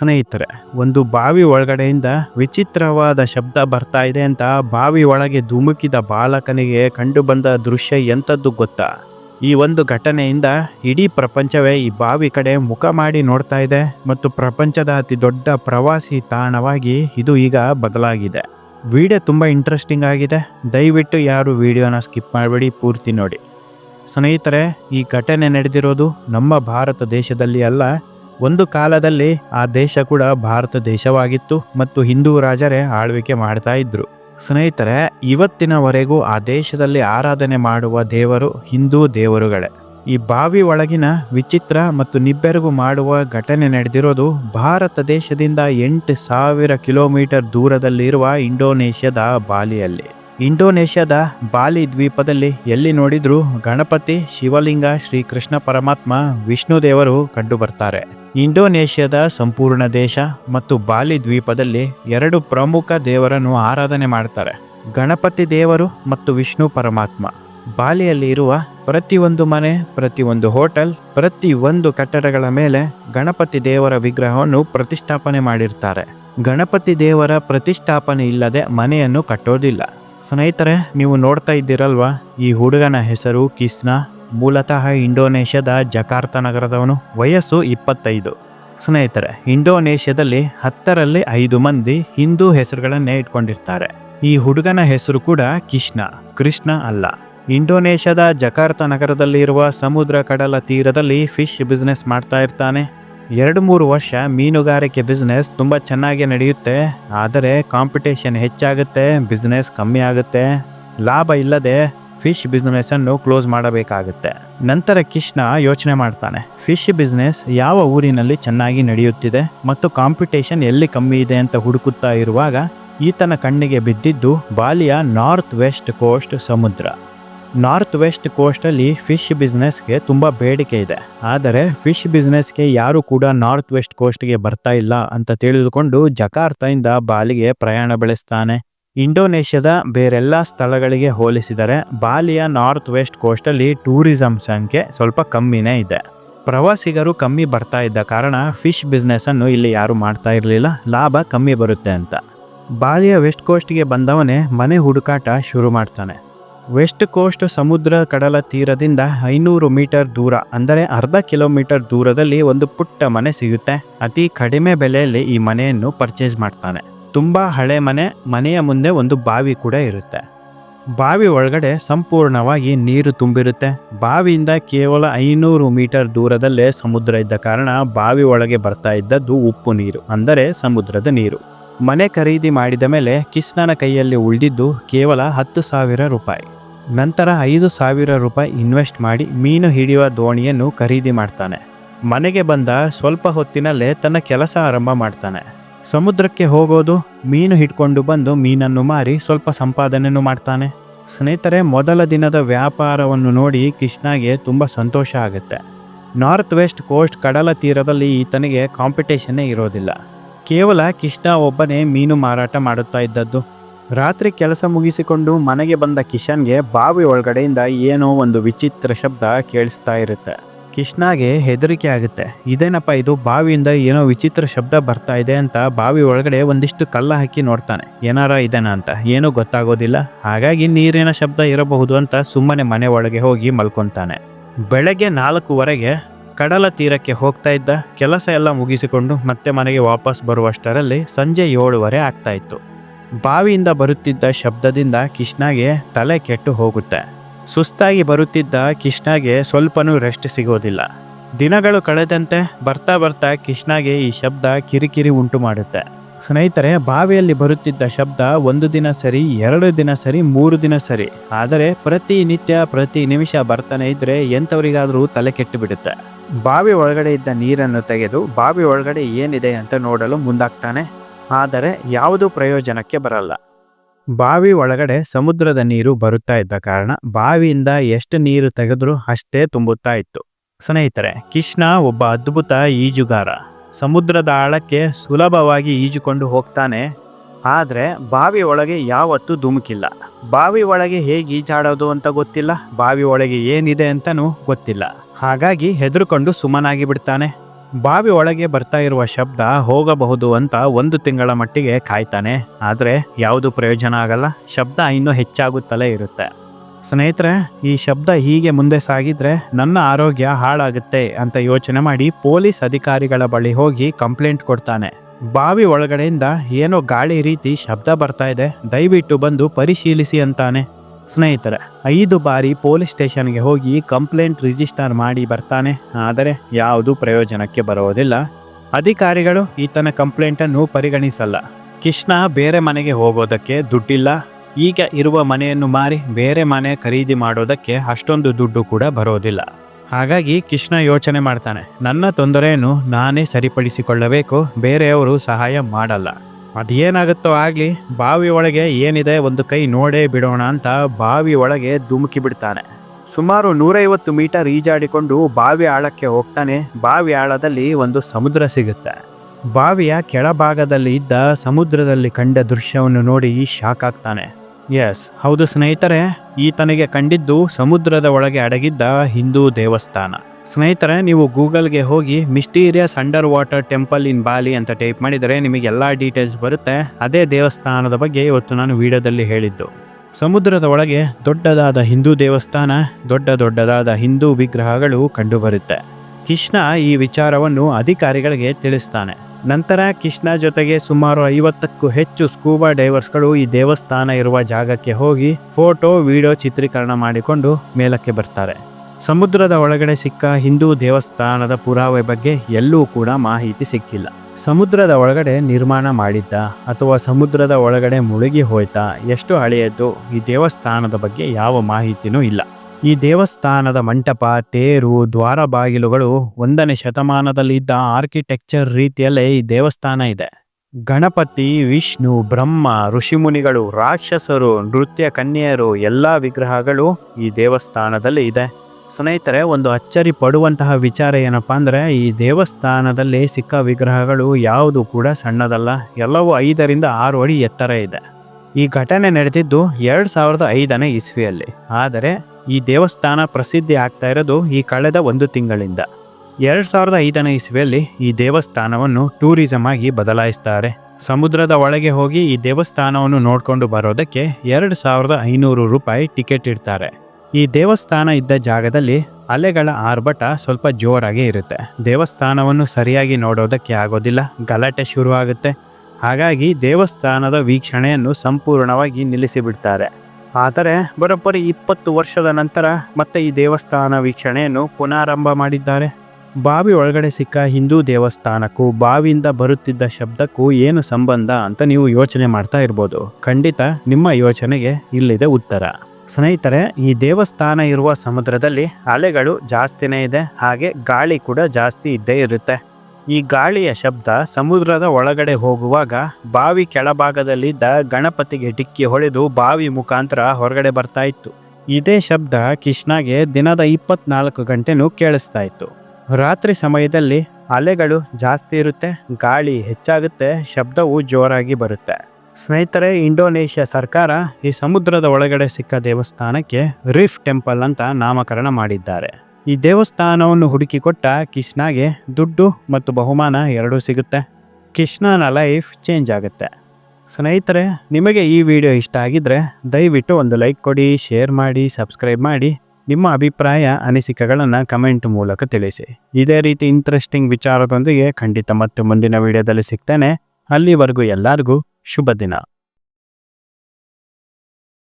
ಸ್ನೇಹಿತರೆ, ಒಂದು ಬಾವಿ ಒಳಗಡೆಯಿಂದ ವಿಚಿತ್ರವಾದ ಶಬ್ದ ಬರ್ತಾ ಇದೆ ಅಂತ ಬಾವಿ ಒಳಗೆ ಧುಮುಕಿದ ಬಾಲಕನಿಗೆ ಕಂಡುಬಂದ ದೃಶ್ಯ ಎಂಥದ್ದು ಗೊತ್ತಾ? ಈ ಒಂದು ಘಟನೆಯಿಂದ ಇಡೀ ಪ್ರಪಂಚವೇ ಈ ಬಾವಿ ಕಡೆ ಮುಖ ಮಾಡಿ ನೋಡ್ತಾ ಇದೆ ಮತ್ತು ಪ್ರಪಂಚದ ಅತಿ ದೊಡ್ಡ ಪ್ರವಾಸಿ ತಾಣವಾಗಿ ಇದು ಈಗ ಬದಲಾಗಿದೆ. ವಿಡಿಯೋ ತುಂಬ ಇಂಟ್ರೆಸ್ಟಿಂಗ್ ಆಗಿದೆ. ದಯವಿಟ್ಟು ಯಾರು ವಿಡಿಯೋನ ಸ್ಕಿಪ್ ಮಾಡಬೇಡಿ, ಪೂರ್ತಿ ನೋಡಿ. ಸ್ನೇಹಿತರೆ, ಈ ಘಟನೆ ನಡೆದಿರೋದು ನಮ್ಮ ಭಾರತ ದೇಶದಲ್ಲಿ ಅಲ್ಲ ಒಂದು ಕಾಲದಲ್ಲಿ ಆ ದೇಶ ಕೂಡ ಭಾರತ ದೇಶವಾಗಿತ್ತು ಮತ್ತು ಹಿಂದೂ ರಾಜರೇ ಆಳ್ವಿಕೆ ಮಾಡ್ತಾ ಇದ್ರು. ಸ್ನೇಹಿತರೆ, ಇವತ್ತಿನವರೆಗೂ ಆ ದೇಶದಲ್ಲಿ ಆರಾಧನೆ ಮಾಡುವ ದೇವರು ಹಿಂದೂ ದೇವರುಗಳೇ. ಈ ಬಾವಿ ಒಳಗಿನ ವಿಚಿತ್ರ ಮತ್ತು ನಿಬ್ಬೆರಗು ಮಾಡುವ ಘಟನೆ ನಡೆದಿರೋದು ಭಾರತ ದೇಶದಿಂದ ಎಂಟು ಸಾವಿರ ಕಿಲೋಮೀಟರ್ ದೂರದಲ್ಲಿರುವ ಇಂಡೋನೇಷ್ಯಾದ ಬಾಲಿಯಲ್ಲಿ. ಇಂಡೋನೇಷ್ಯಾದ ಬಾಲಿ ದ್ವೀಪದಲ್ಲಿ ಎಲ್ಲಿ ನೋಡಿದ್ರೂ ಗಣಪತಿ, ಶಿವಲಿಂಗ ಶ್ರೀ ಕೃಷ್ಣ ಪರಮಾತ್ಮ ವಿಷ್ಣು ದೇವರು ಕಂಡು ಬರ್ತಾರೆ ಇಂಡೋನೇಷ್ಯಾದ ಸಂಪೂರ್ಣ ದೇಶ ಮತ್ತು ಬಾಲಿ ದ್ವೀಪದಲ್ಲಿ ಎರಡು ಪ್ರಮುಖ ದೇವರನ್ನು ಆರಾಧನೆ ಮಾಡ್ತಾರೆ. ಗಣಪತಿ ದೇವರು ಮತ್ತು ವಿಷ್ಣು ಪರಮಾತ್ಮ. ಬಾಲಿಯಲ್ಲಿ ಇರುವ ಪ್ರತಿಯೊಂದು ಮನೆ, ಪ್ರತಿಯೊಂದು ಹೋಟೆಲ್, ಪ್ರತಿಯೊಂದು ಕಟ್ಟಡಗಳ ಮೇಲೆ ಗಣಪತಿ ದೇವರ ವಿಗ್ರಹವನ್ನು ಪ್ರತಿಷ್ಠಾಪನೆ ಮಾಡಿರ್ತಾರೆ. ಗಣಪತಿ ದೇವರ ಪ್ರತಿಷ್ಠಾಪನೆ ಇಲ್ಲದೆ ಮನೆಯನ್ನು ಕಟ್ಟೋದಿಲ್ಲ. ಸ್ನೇಹಿತರೆ, ನೀವು ನೋಡ್ತಾ ಇದ್ದೀರಲ್ವಾ ಈ ಹುಡುಗನ ಹೆಸರು ಕಿಸ್ನಾ? ಮೂಲತಃ ಇಂಡೋನೇಷ್ಯಾದ ಜಕಾರ್ತ ನಗರದವನು, ವಯಸ್ಸು ಇಪ್ಪತ್ತೈದು. ಸ್ನೇಹಿತರೆ, ಇಂಡೋನೇಷ್ಯಾದಲ್ಲಿ ಹತ್ತರಲ್ಲಿ ಐದು ಮಂದಿ ಹಿಂದೂ ಹೆಸರುಗಳನ್ನೇ ಇಟ್ಕೊಂಡಿರ್ತಾರೆ. ಈ ಹುಡುಗನ ಹೆಸರು ಕೂಡ ಕೃಷ್ಣ ಕೃಷ್ಣ ಅಲ್ಲ. ಇಂಡೋನೇಷ್ಯಾದ ಜಕಾರ್ತ ನಗರದಲ್ಲಿರುವ ಸಮುದ್ರ ಕಡಲ ತೀರದಲ್ಲಿ ಫಿಶ್ ಬಿಸ್ನೆಸ್ ಮಾಡ್ತಾ ಇರ್ತಾನೆ. ಎರಡು ಮೂರು ವರ್ಷ ಮೀನುಗಾರಿಕೆ ಬಿಸ್ನೆಸ್ ತುಂಬ ಚೆನ್ನಾಗಿ ನಡೆಯುತ್ತೆ. ಆದರೆ ಕಾಂಪಿಟೇಷನ್ ಹೆಚ್ಚಾಗುತ್ತೆ, ಬಿಸ್ನೆಸ್ ಕಮ್ಮಿ ಆಗುತ್ತೆ. ಲಾಭ ಇಲ್ಲದೆ ಫಿಶ್ ಬಿಸ್ನೆಸ್ ಅನ್ನು ಕ್ಲೋಸ್ ಮಾಡಬೇಕಾಗುತ್ತೆ. ನಂತರ ಕೃಷ್ಣ ಯೋಚನೆ ಮಾಡ್ತಾನೆ. ಫಿಶ್ ಬಿಸ್ನೆಸ್ ಯಾವ ಊರಿನಲ್ಲಿ ಚೆನ್ನಾಗಿ ನಡೆಯುತ್ತಿದೆ ಮತ್ತು ಕಾಂಪಿಟೇಷನ್ ಎಲ್ಲಿ ಕಮ್ಮಿ ಇದೆ ಅಂತ ಹುಡುಕುತ್ತಾ ಇರುವಾಗ ಈತನ ಕಣ್ಣಿಗೆ ಬಿದ್ದಿದ್ದು ಬಾಲಿಯ ನಾರ್ತ್ ವೆಸ್ಟ್ ಕೋಸ್ಟ್ ಸಮುದ್ರ. ನಾರ್ತ್ ವೆಸ್ಟ್ ಕೋಸ್ಟಲ್ಲಿ ಫಿಶ್ ಬಿಸ್ನೆಸ್ಗೆ ತುಂಬ ಬೇಡಿಕೆ ಇದೆ. ಆದರೆ ಫಿಶ್ ಬಿಸ್ನೆಸ್ಗೆ ಯಾರು ಕೂಡ ನಾರ್ತ್ ವೆಸ್ಟ್ ಕೋಸ್ಟ್ಗೆ ಬರ್ತಾ ಇಲ್ಲ ಅಂತ ತಿಳಿದುಕೊಂಡು ಜಕಾರ್ತಾಯಿಂದ ಬಾಲಿಗೆ ಪ್ರಯಾಣ ಬೆಳೆಸ್ತಾನೆ. ಇಂಡೋನೇಷ್ಯಾದ ಬೇರೆಲ್ಲ ಸ್ಥಳಗಳಿಗೆ ಹೋಲಿಸಿದರೆ ಬಾಲಿಯ ನಾರ್ತ್ ವೆಸ್ಟ್ ಕೋಸ್ಟಲ್ಲಿ ಟೂರಿಸಂ ಸಂಖ್ಯೆ ಸ್ವಲ್ಪ ಕಮ್ಮಿನೇ ಇದೆ. ಪ್ರವಾಸಿಗರು ಕಮ್ಮಿ ಬರ್ತಾ ಇದ್ದ ಕಾರಣ ಫಿಶ್ ಬಿಸ್ನೆಸ್ಸನ್ನು ಇಲ್ಲಿ ಯಾರು ಮಾಡ್ತಾ ಇರಲಿಲ್ಲ, ಲಾಭ ಕಮ್ಮಿ ಬರುತ್ತೆ ಅಂತ. ಬಾಲಿಯ ವೆಸ್ಟ್ ಕೋಸ್ಟ್ಗೆ ಬಂದವನೇ ಮನೆ ಹುಡುಕಾಟ ಶುರು ಮಾಡ್ತಾನೆ. ವೆಸ್ಟ್ ಕೋಸ್ಟ್ ಸಮುದ್ರ ಕಡಲ ತೀರದಿಂದ ಐನೂರು ಮೀಟರ್ ದೂರ, ಅಂದರೆ ಅರ್ಧ ಕಿಲೋಮೀಟರ್ ದೂರದಲ್ಲಿ ಒಂದು ಪುಟ್ಟ ಮನೆ ಸಿಗುತ್ತೆ. ಅತಿ ಕಡಿಮೆ ಬೆಲೆಯಲ್ಲಿ ಈ ಮನೆಯನ್ನು ಪರ್ಚೇಸ್ ಮಾಡ್ತಾನೆ. ತುಂಬ ಹಳೆ ಮನೆ, ಮನೆಯ ಮುಂದೆ ಒಂದು ಬಾವಿ ಕೂಡ ಇರುತ್ತೆ. ಬಾವಿ ಒಳಗಡೆ ಸಂಪೂರ್ಣವಾಗಿ ನೀರು ತುಂಬಿರುತ್ತೆ. ಬಾವಿಯಿಂದ ಕೇವಲ ಐನೂರು ಮೀಟರ್ ದೂರದಲ್ಲೇ ಸಮುದ್ರ ಇದ್ದ ಕಾರಣ ಬಾವಿ ಒಳಗೆ ಬರ್ತಾ ಇದ್ದದ್ದು ಉಪ್ಪು ನೀರು, ಅಂದರೆ ಸಮುದ್ರದ ನೀರು. ಮನೆ ಖರೀದಿ ಮಾಡಿದ ಮೇಲೆ ಕಿಸ್ನನ ಕೈಯಲ್ಲಿ ಉಳಿದಿದ್ದು ಕೇವಲ ಹತ್ತು ಸಾವಿರ ರೂಪಾಯಿ. ನಂತರ ಐದು ಸಾವಿರ ರೂಪಾಯಿ ಇನ್ವೆಸ್ಟ್ ಮಾಡಿ ಮೀನು ಹಿಡಿಯುವ ದೋಣಿಯನ್ನು ಖರೀದಿ ಮಾಡ್ತಾನೆ. ಮನೆಗೆ ಬಂದ ಸ್ವಲ್ಪ ಹೊತ್ತಿನಲ್ಲೇ ತನ್ನ ಕೆಲಸ ಆರಂಭ ಮಾಡ್ತಾನೆ. ಸಮುದ್ರಕ್ಕೆ ಹೋಗೋದು ಮೀನು ಹಿಡ್ಕೊಂಡು ಬಂದು ಮೀನನ್ನು ಮಾರಿ ಸ್ವಲ್ಪ ಸಂಪಾದನೆಯನ್ನು ಮಾಡ್ತಾನೆ. ಸ್ನೇಹಿತರೆ, ಮೊದಲ ದಿನದ ವ್ಯಾಪಾರವನ್ನು ನೋಡಿ ಕೃಷ್ಣಗೆ ತುಂಬ ಸಂತೋಷ ಆಗುತ್ತೆ. ನಾರ್ತ್ ವೆಸ್ಟ್ ಕೋಸ್ಟ್ ಕಡಲ ತೀರದಲ್ಲಿ ಈತನಿಗೆ ಕಾಂಪಿಟೇಷನ್ನೇ ಇರೋದಿಲ್ಲ. ಕೇವಲ ಕೃಷ್ಣ ಒಬ್ಬನೇ ಮೀನು ಮಾರಾಟ ಮಾಡುತ್ತಾ ಇದ್ದದ್ದು. ರಾತ್ರಿ ಕೆಲಸ ಮುಗಿಸಿಕೊಂಡು ಮನೆಗೆ ಬಂದ ಕಿಶನ್ಗೆ ಬಾವಿ ಒಳಗಡೆಯಿಂದ ಏನೋ ಒಂದು ವಿಚಿತ್ರ ಶಬ್ದ ಕೇಳಿಸ್ತಾ ಇರುತ್ತೆ. ಕಿಶ್ನಾಗೆ ಹೆದರಿಕೆ ಆಗುತ್ತೆ. ಇದೇನಪ್ಪ ಇದು? ಬಾವಿಯಿಂದ ಏನೋ ವಿಚಿತ್ರ ಶಬ್ದ ಬರ್ತಾ ಇದೆ ಅಂತ ಬಾವಿ ಒಳಗಡೆ ಒಂದಿಷ್ಟು ಕಲ್ಲ ಹಾಕಿ ನೋಡ್ತಾನೆ. ಏನಾರ ಇದೇನಾ ಅಂತ? ಏನೂ ಗೊತ್ತಾಗೋದಿಲ್ಲ. ಹಾಗಾಗಿ ನೀರಿನ ಶಬ್ದ ಇರಬಹುದು ಅಂತ ಸುಮ್ಮನೆ ಮನೆ ಒಳಗೆ ಹೋಗಿ ಮಲ್ಕೊಂತಾನೆ. ಬೆಳಗ್ಗೆ ನಾಲ್ಕೂವರೆಗೆ ಕಡಲ ತೀರಕ್ಕೆ ಹೋಗ್ತಾ ಇದ್ದ. ಕೆಲಸ ಎಲ್ಲ ಮುಗಿಸಿಕೊಂಡು ಮತ್ತೆ ಮನೆಗೆ ವಾಪಸ್ ಬರುವಷ್ಟರಲ್ಲಿ ಸಂಜೆ ಏಳುವರೆ ಆಗ್ತಾ ಇತ್ತು. ಬಾವಿಯಿಂದ ಬರುತ್ತಿದ್ದ ಶಬ್ದದಿಂದ ಕೃಷ್ಣಾಗೆ ತಲೆ ಕೆಟ್ಟು ಹೋಗುತ್ತೆ. ಸುಸ್ತಾಗಿ ಬರುತ್ತಿದ್ದ ಕೃಷ್ಣಗೆ ಸ್ವಲ್ಪನೂ ರೆಸ್ಟ್ ಸಿಗೋದಿಲ್ಲ. ದಿನಗಳು ಕಳೆದಂತೆ ಬರ್ತಾ ಬರ್ತಾ ಕೃಷ್ಣಗೆ ಈ ಶಬ್ದ ಕಿರಿಕಿರಿ ಉಂಟು ಮಾಡುತ್ತೆ. ಸ್ನೇಹಿತರೆ, ಬಾವಿಯಲ್ಲಿ ಬರುತ್ತಿದ್ದ ಶಬ್ದ ಒಂದು ದಿನ ಸರಿ, ಎರಡು ದಿನ ಸರಿ, ಮೂರು ದಿನ ಸರಿ. ಆದರೆ ಪ್ರತಿ ನಿತ್ಯ, ಪ್ರತಿ ನಿಮಿಷ ಬರ್ತಾನೆ ಇದ್ರೆ ಎಂಥವರಿಗಾದರೂ ತಲೆ ಕೆಟ್ಟು ಬಿಡುತ್ತೆ ಬಾವಿ ಒಳಗಡೆ ಇದ್ದ ನೀರನ್ನು ತೆಗೆದು ಬಾವಿ ಒಳಗಡೆ ಏನಿದೆ ಅಂತ ನೋಡಲು ಮುಂದಾಗ್ತಾನೆ. ಆದರೆ ಯಾವುದು ಪ್ರಯೋಜನಕ್ಕೆ ಬರಲ್ಲ. ಬಾವಿ ಒಳಗಡೆ ಸಮುದ್ರದ ನೀರು ಬರುತ್ತಾ ಇದ್ದ ಕಾರಣ ಬಾವಿಯಿಂದ ಎಷ್ಟು ನೀರು ತೆಗೆದ್ರೂ ಅಷ್ಟೇ ತುಂಬುತ್ತಾ ಇತ್ತು. ಸ್ನೇಹಿತರೆ, ಕೃಷ್ಣ ಒಬ್ಬ ಅದ್ಭುತ ಈಜುಗಾರ. ಸಮುದ್ರದ ಆಳಕ್ಕೆ ಸುಲಭವಾಗಿ ಈಜುಕೊಂಡು ಹೋಗ್ತಾನೆ, ಆದರೆ ಬಾವಿ ಒಳಗೆ ಯಾವತ್ತೂ ಧುಮುಕಿಲ್ಲ. ಬಾವಿ ಒಳಗೆ ಹೇಗೆ ಈಜಾಡೋದು ಅಂತ ಗೊತ್ತಿಲ್ಲ, ಬಾವಿ ಒಳಗೆ ಏನಿದೆ ಅಂತನೂ ಗೊತ್ತಿಲ್ಲ. ಹಾಗಾಗಿ ಹೆದರುಕೊಂಡು ಸುಮ್ಮನಾಗಿ ಬಿಡ್ತಾನೆ. ಬಾವಿ ಒಳಗೆ ಬರ್ತಾ ಇರುವ ಶಬ್ದ ಹೋಗಬಹುದು ಅಂತ ಒಂದು ತಿಂಗಳ ಮಟ್ಟಿಗೆ ಕಾಯ್ತಾನೆ. ಆದರೆ ಯಾವುದು ಪ್ರಯೋಜನ ಆಗಲ್ಲ. ಶಬ್ದ ಇನ್ನೂ ಹೆಚ್ಚಾಗುತ್ತಲೇ ಇರುತ್ತೆ. ಸ್ನೇಹಿತರೆ, ಈ ಶಬ್ದ ಹೀಗೆ ಮುಂದೆ ಸಾಗಿದ್ರೆ ನನ್ನ ಆರೋಗ್ಯ ಹಾಳಾಗುತ್ತೆ ಅಂತ ಯೋಚನೆ ಮಾಡಿ ಪೊಲೀಸ್ ಅಧಿಕಾರಿಗಳ ಬಳಿ ಹೋಗಿ ಕಂಪ್ಲೇಂಟ್ ಕೊಡ್ತಾನೆ. ಬಾವಿ ಒಳಗಡೆಯಿಂದ ಏನೋ ಗಾಳಿ ರೀತಿ ಶಬ್ದ ಬರ್ತಾ ಇದೆ. ದಯವಿಟ್ಟು ಬಂದು ಪರಿಶೀಲಿಸಿ ಅಂತಾನೆ. ಸ್ನೇಹಿತರೆ, ಐದು ಬಾರಿ ಪೊಲೀಸ್ ಸ್ಟೇಷನ್ಗೆ ಹೋಗಿ ಕಂಪ್ಲೇಂಟ್ ರಿಜಿಸ್ಟರ್ ಮಾಡಿ ಬರ್ತಾನೆ. ಆದರೆ ಯಾವುದು ಪ್ರಯೋಜನಕ್ಕೆ ಬರೋದಿಲ್ಲ ಅಧಿಕಾರಿಗಳು ಈತನ ಕಂಪ್ಲೇಂಟನ್ನು ಪರಿಗಣಿಸಲ್ಲ. ಕೃಷ್ಣ ಬೇರೆ ಮನೆಗೆ ಹೋಗೋದಕ್ಕೆ ದುಡ್ಡಿಲ್ಲ. ಈಗ ಇರುವ ಮನೆಯನ್ನು ಮಾರಿ ಬೇರೆ ಮನೆ ಖರೀದಿ ಮಾಡೋದಕ್ಕೆ ಅಷ್ಟೊಂದು ದುಡ್ಡು ಕೂಡ ಬರೋದಿಲ್ಲ. ಹಾಗಾಗಿ ಕೃಷ್ಣ ಯೋಚನೆ ಮಾಡ್ತಾನೆ, ನನ್ನ ತೊಂದರೆಯನ್ನು ನಾನೇ ಸರಿಪಡಿಸಿಕೊಳ್ಳಬೇಕು, ಬೇರೆಯವರು ಸಹಾಯ ಮಾಡಲ್ಲ. ಅದೇನಾಗುತ್ತೋ ಆಗಲಿ, ಬಾವಿ ಒಳಗೆ ಏನಿದೆ ಒಂದು ಕೈ ನೋಡೇ ಬಿಡೋಣ ಅಂತ ಬಾವಿ ಒಳಗೆ ಧುಮುಕಿ ಬಿಡ್ತಾನೆ. ಸುಮಾರು ನೂರೈವತ್ತು ಮೀಟರ್ ಈಜಾಡಿಕೊಂಡು ಬಾವಿ ಆಳಕ್ಕೆ ಹೋಗ್ತಾನೆ. ಬಾವಿ ಆಳದಲ್ಲಿ ಒಂದು ಸಮುದ್ರ ಸಿಗುತ್ತೆ. ಬಾವಿಯ ಕೆಳಭಾಗದಲ್ಲಿ ಇದ್ದ ಸಮುದ್ರದಲ್ಲಿ ಕಂಡ ದೃಶ್ಯವನ್ನು ನೋಡಿ ಶಾಕ್ ಆಗ್ತಾನೆ. ಎಸ್ ಹೌದು ಸ್ನೇಹಿತರೆ, ಈತನಿಗೆ ಕಂಡಿದ್ದು ಸಮುದ್ರದ ಒಳಗೆ ಅಡಗಿದ್ದ ಹಿಂದೂ ದೇವಸ್ಥಾನ. ಸ್ನೇಹಿತರೆ, ನೀವು ಗೂಗಲ್ಗೆ ಹೋಗಿ mysterious under water temple in Bali ಅಂತ ಟೈಪ್ ಮಾಡಿದರೆ ನಿಮಗೆ ಎಲ್ಲ ಡೀಟೇಲ್ಸ್ ಬರುತ್ತೆ. ಅದೇ ದೇವಸ್ಥಾನದ ಬಗ್ಗೆ ಇವತ್ತು ನಾನು ವಿಡಿಯೋದಲ್ಲಿ ಹೇಳಿದ್ದು. ಸಮುದ್ರದ ಒಳಗೆ ದೊಡ್ಡದಾದ ಹಿಂದೂ ದೇವಸ್ಥಾನ, ದೊಡ್ಡ ದೊಡ್ಡದಾದ ಹಿಂದೂ ವಿಗ್ರಹಗಳು ಕಂಡುಬರುತ್ತೆ. ಕೃಷ್ಣ ಈ ವಿಚಾರವನ್ನು ಅಧಿಕಾರಿಗಳಿಗೆ ತಿಳಿಸ್ತಾನೆ. ನಂತರ ಕೃಷ್ಣ ಜೊತೆಗೆ ಸುಮಾರು ಐವತ್ತಕ್ಕೂ ಹೆಚ್ಚು ಸ್ಕೂಬಾ ಡೈವರ್ಸ್ಗಳು ಈ ದೇವಸ್ಥಾನ ಇರುವ ಜಾಗಕ್ಕೆ ಹೋಗಿ ಫೋಟೋ, ವಿಡಿಯೋ ಚಿತ್ರೀಕರಣ ಮಾಡಿಕೊಂಡು ಮೇಲಕ್ಕೆ ಬರ್ತಾರೆ. ಸಮುದ್ರದ ಒಳಗಡೆ ಸಿಕ್ಕ ಹಿಂದೂ ದೇವಸ್ಥಾನದ ಪುರಾವೆ ಬಗ್ಗೆ ಎಲ್ಲೂ ಕೂಡ ಮಾಹಿತಿ ಸಿಕ್ಕಿಲ್ಲ. ಸಮುದ್ರದ ಒಳಗಡೆ ನಿರ್ಮಾಣ ಮಾಡಿದ್ದ ಅಥವಾ ಸಮುದ್ರದ ಒಳಗಡೆ ಮುಳುಗಿ ಹೋಯ್ತಾ ಎಷ್ಟು ಹಳೆಯದ್ದು ಈ ದೇವಸ್ಥಾನದ ಬಗ್ಗೆ ಯಾವ ಮಾಹಿತಿನೂ ಇಲ್ಲ. ಈ ದೇವಸ್ಥಾನದ ಮಂಟಪ, ತೇರು, ದ್ವಾರ ಬಾಗಿಲುಗಳು ಒಂದನೇ ಶತಮಾನದಲ್ಲಿ ಇದ್ದ ಆರ್ಕಿಟೆಕ್ಚರ್ ರೀತಿಯಲ್ಲೇ ಈ ದೇವಸ್ಥಾನ ಇದೆ. ಗಣಪತಿ, ವಿಷ್ಣು, ಬ್ರಹ್ಮ, ಋಷಿಮುನಿಗಳು, ರಾಕ್ಷಸರು, ನೃತ್ಯ ಕನ್ಯೆಯರು, ಎಲ್ಲ ವಿಗ್ರಹಗಳು ಈ ದೇವಸ್ಥಾನದಲ್ಲಿ ಇದೆ. ಸ್ನೇಹಿತರೆ, ಒಂದು ಅಚ್ಚರಿ ಪಡುವಂತಹ ವಿಚಾರ ಏನಪ್ಪಾ ಅಂದರೆ, ಈ ದೇವಸ್ಥಾನದಲ್ಲಿ ಸಿಕ್ಕ ವಿಗ್ರಹಗಳು ಯಾವುದು ಕೂಡ ಸಣ್ಣದಲ್ಲ. ಎಲ್ಲವೂ ಐದರಿಂದ ಆರು ಅಡಿ ಎತ್ತರ ಇದೆ. ಈ ಘಟನೆ ನಡೆದಿದ್ದು ಎರಡು ಸಾವಿರದ ಐದನೇ ಇಸ್ವಿಯಲ್ಲಿ. ಆದರೆ, ಈ ದೇವಸ್ಥಾನ ಪ್ರಸಿದ್ಧಿ ಆಗ್ತಾ ಇರೋದು ಈ ಕಳೆದ ಒಂದು ತಿಂಗಳಿಂದ. ಎರಡು ಸಾವಿರದ ಐದನೇ ಇಸ್ವಿಯಲ್ಲಿ ಈ ದೇವಸ್ಥಾನವನ್ನು ಟೂರಿಸಂ ಆಗಿ ಬದಲಾಯಿಸ್ತಾರೆ. ಸಮುದ್ರದ ಒಳಗೆ ಹೋಗಿ ಈ ದೇವಸ್ಥಾನವನ್ನು ನೋಡಿಕೊಂಡು ಬರೋದಕ್ಕೆ ಎರಡು ಸಾವಿರದ ಐನೂರು ರೂಪಾಯಿ ಟಿಕೆಟ್ ಇಡ್ತಾರೆ. ಈ ದೇವಸ್ಥಾನ ಇದ್ದ ಜಾಗದಲ್ಲಿ ಅಲೆಗಳ ಆರ್ಭಟ ಸ್ವಲ್ಪ ಜೋರಾಗಿ ಇರುತ್ತೆ. ದೇವಸ್ಥಾನವನ್ನು ಸರಿಯಾಗಿ ನೋಡೋದಕ್ಕೆ ಆಗೋದಿಲ್ಲ, ಗಲಾಟೆ ಶುರುವಾಗುತ್ತೆ. ಹಾಗಾಗಿ ದೇವಸ್ಥಾನದ ವೀಕ್ಷಣೆಯನ್ನು ಸಂಪೂರ್ಣವಾಗಿ ನಿಲ್ಲಿಸಿಬಿಡ್ತಾರೆ. ಆದರೆ ಬರೋಬ್ಬರಿ ಇಪ್ಪತ್ತು ವರ್ಷದ ನಂತರ ಮತ್ತೆ ಈ ದೇವಸ್ಥಾನ ವೀಕ್ಷಣೆಯನ್ನು ಪುನಾರಂಭ ಮಾಡಿದ್ದಾರೆ. ಬಾವಿ ಒಳಗಡೆ ಸಿಕ್ಕ ಹಿಂದೂ ದೇವಸ್ಥಾನಕ್ಕೂ, ಬಾವಿಯಿಂದ ಬರುತ್ತಿದ್ದ ಶಬ್ದಕ್ಕೂ ಏನು ಸಂಬಂಧ ಅಂತ ನೀವು ಯೋಚನೆ ಮಾಡ್ತಾ ಇರ್ಬೋದು. ಖಂಡಿತ ನಿಮ್ಮ ಯೋಚನೆಗೆ ಇಲ್ಲಿದೆ ಉತ್ತರ. ಸ್ನೇಹಿತರೆ, ಈ ದೇವಸ್ಥಾನ ಇರುವ ಸಮುದ್ರದಲ್ಲಿ ಅಲೆಗಳು ಜಾಸ್ತಿನೇ ಇದೆ, ಹಾಗೆ ಗಾಳಿ ಕೂಡ ಜಾಸ್ತಿ ಇದ್ದೇ ಇರುತ್ತೆ. ಈ ಗಾಳಿಯ ಶಬ್ದ ಸಮುದ್ರದ ಒಳಗಡೆ ಹೋಗುವಾಗ ಬಾವಿ ಕೆಳಭಾಗದಲ್ಲಿದ್ದ ಗಣಪತಿಗೆ ಡಿಕ್ಕಿ ಹೊಡೆದು ಬಾವಿ ಮುಖಾಂತರ ಹೊರಗಡೆ ಬರ್ತಾ ಇತ್ತು. ಇದೇ ಶಬ್ದ ಕೃಷ್ಣಗೆ ದಿನದ ಇಪ್ಪತ್ನಾಲ್ಕು ಗಂಟೆನೂ ಕೇಳಿಸ್ತಾ ಇತ್ತು. ರಾತ್ರಿ ಸಮಯದಲ್ಲಿ ಅಲೆಗಳು ಜಾಸ್ತಿ ಇರುತ್ತೆ, ಗಾಳಿ ಹೆಚ್ಚಾಗುತ್ತೆ, ಶಬ್ದವು ಜೋರಾಗಿ ಬರುತ್ತೆ. ಸ್ನೇಹಿತರೆ, ಇಂಡೋನೇಷ್ಯಾ ಸರ್ಕಾರ ಈ ಸಮುದ್ರದ ಒಳಗಡೆ ಸಿಕ್ಕ ದೇವಸ್ಥಾನಕ್ಕೆ ರಿಫ್ ಟೆಂಪಲ್ ಅಂತ ನಾಮಕರಣ ಮಾಡಿದ್ದಾರೆ. ಈ ದೇವಸ್ಥಾನವನ್ನು ಹುಡುಕಿಕೊಟ್ಟ ಕಿಷ್ಣಾಗೆ ದುಡ್ಡು ಮತ್ತು ಬಹುಮಾನ ಎರಡೂ ಸಿಗುತ್ತೆ. ಕಿಷ್ಣನ ಲೈಫ್ ಚೇಂಜ್ ಆಗುತ್ತೆ. ಸ್ನೇಹಿತರೆ, ನಿಮಗೆ ಈ ವಿಡಿಯೋ ಇಷ್ಟ ಆಗಿದ್ರೆ ದಯವಿಟ್ಟು ಒಂದು ಲೈಕ್ ಕೊಡಿ ಶೇರ್ ಮಾಡಿ ಸಬ್ಸ್ಕ್ರೈಬ್ ಮಾಡಿ. ನಿಮ್ಮ ಅಭಿಪ್ರಾಯ, ಅನಿಸಿಕೆಗಳನ್ನು ಕಮೆಂಟ್ ಮೂಲಕ ತಿಳಿಸಿ. ಇದೇ ರೀತಿ ಇಂಟ್ರೆಸ್ಟಿಂಗ್ ವಿಚಾರದೊಂದಿಗೆ ಖಂಡಿತ ಮತ್ತೆ ಮುಂದಿನ ವಿಡಿಯೋದಲ್ಲಿ ಸಿಗ್ತೇನೆ. ಅಲ್ಲಿವರೆಗೂ ಎಲ್ಲರಿಗೂ ಶುಭ ದಿನ